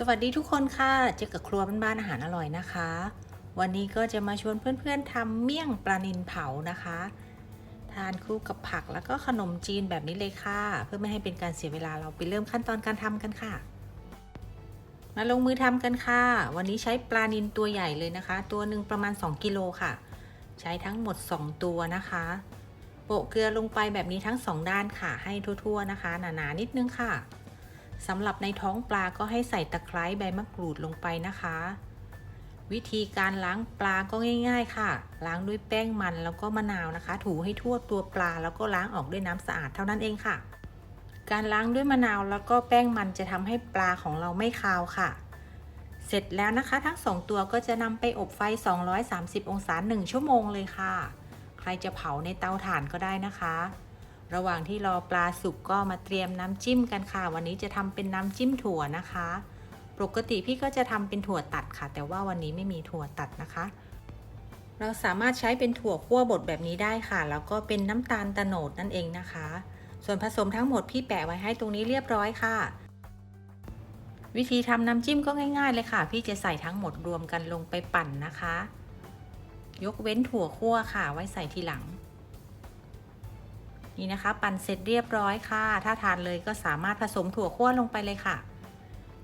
สวัสดีทุกคนค่ะ เจอกับครัวบ้านๆอาหารอร่อยนะคะ วันนี้ก็จะมาชวนเพื่อนๆทำเมี่ยงปลานิลเผานะคะ ทานคู่กับผักแล้วก็ขนมจีนแบบนี้เลยค่ะ เพื่อไม่ให้เป็นการเสียเวลาเราไปเริ่มขั้นตอนการทำกันค่ะ มาลงมือทำกันค่ะ วันนี้ใช้ปลานิลตัวใหญ่เลยนะคะ ตัวหนึ่งประมาณ 2 กิโลค่ะ ใช้ทั้งหมด 2 ตัวนะคะ โปะเกลือลงไปแบบนี้ทั้ง 2 ด้านค่ะ ให้ทั่วๆนะคะ หนาๆนิดนึงค่ะ สำหรับในท้องปลาก็ให้ใส่ตะไคร้ใบมะกรูดลงไปนะคะ วิธีการล้างปลาก็ง่าย ๆ ค่ะ ล้างด้วยแป้งมันแล้วก็มะนาวนะคะ ถูให้ทั่วตัวปลาแล้วก็ล้างออกด้วยน้ำสะอาดเท่านั้นเองค่ะ การล้างด้วยมะนาวแล้วก็แป้งมันจะทำให้ปลาของเราไม่คาวค่ะ เสร็จแล้วนะคะ ทั้งสองตัวก็จะนำไปอบไฟ 230 องศา 1 ชั่วโมงเลยค่ะ ใครจะเผาในเตาถ่านก็ได้นะคะ ระหว่างที่รอปลาสุกก็มาเตรียมน้ำจิ้มกันค่ะ วันนี้จะทำเป็นน้ำจิ้มถั่วนะคะ ปกติพี่ก็จะทำเป็นถั่วตัดค่ะ แต่ว่าวันนี้ไม่มีถั่วตัดนะคะ เราสามารถใช้เป็นถั่วคั่วบดแบบนี้ได้ค่ะ แล้วก็เป็นน้ำตาลตะโนดนั่นเองนะคะ ส่วนผสมทั้งหมดพี่แปะไว้ให้ตรงนี้เรียบร้อยค่ะ วิธีทำน้ำจิ้มก็ง่าย ๆ เลยค่ะ พี่จะใส่ทั้งหมดรวมกันลงไปปั่นนะคะ ยกเว้นถั่วคั่วค่ะ ไว้ใส่ทีหลัง นี่นะคะ ปั่นเสร็จเรียบร้อยค่ะ ถ้าทานเลยก็สามารถผสมถั่วคั่วลงไปเลยค่ะ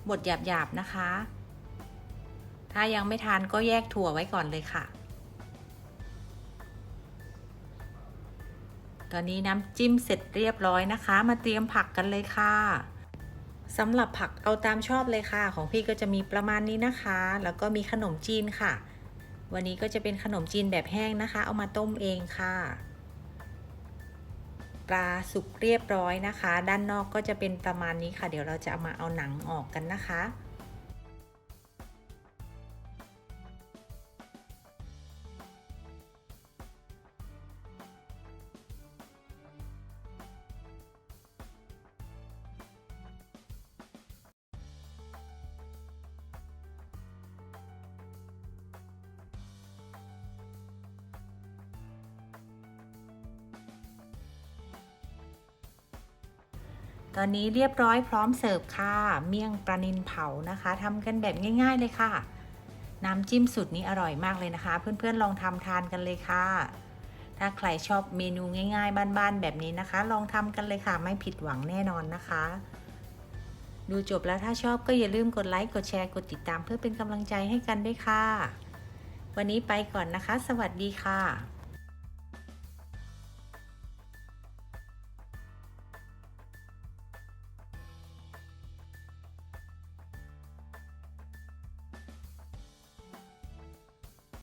บดหยาบๆนะคะ ถ้ายังไม่ทานก็แยกถั่วไว้ก่อนเลยค่ะ ตอนนี้น้ำจิ้มเสร็จเรียบร้อยนะคะ มาเตรียมผักกันเลยค่ะสำหรับผักเอาตามชอบเลยค่ะ ของพี่ก็จะมีประมาณนี้นะคะ แล้วก็มีขนมจีนค่ะ วันนี้ก็จะเป็นขนมจีนแบบแห้งนะคะ เอามาต้มเองค่ะ ปลาสุกเรียบร้อยนะคะ ด้านนอกก็จะเป็นประมาณนี้ค่ะ เดี๋ยวเราจะเอามาเอาหนังออกกันนะคะ ตอนนี้เรียบร้อยพร้อมเสิร์ฟค่ะ เมี่ยงปลานิลเผานะคะทำกันแบบง่าย ๆเลยค่ะ น้ำจิ้มสุดนี้อร่อยมากเลยนะคะ เพื่อนๆลองทำทานกันเลยค่ะ ถ้าใครชอบเมนูง่าย ๆ บ้านๆแบบนี้นะคะ ลองทำกันเลยค่ะ ไม่ผิดหวังแน่นอนนะคะ ดูจบแล้วถ้าชอบก็อย่าลืมกดไลค์กดแชร์กดติดตามเพื่อเป็นกำลังใจให้กันด้วยค่ะ วันนี้ไปก่อนนะคะ สวัสดีค่ะ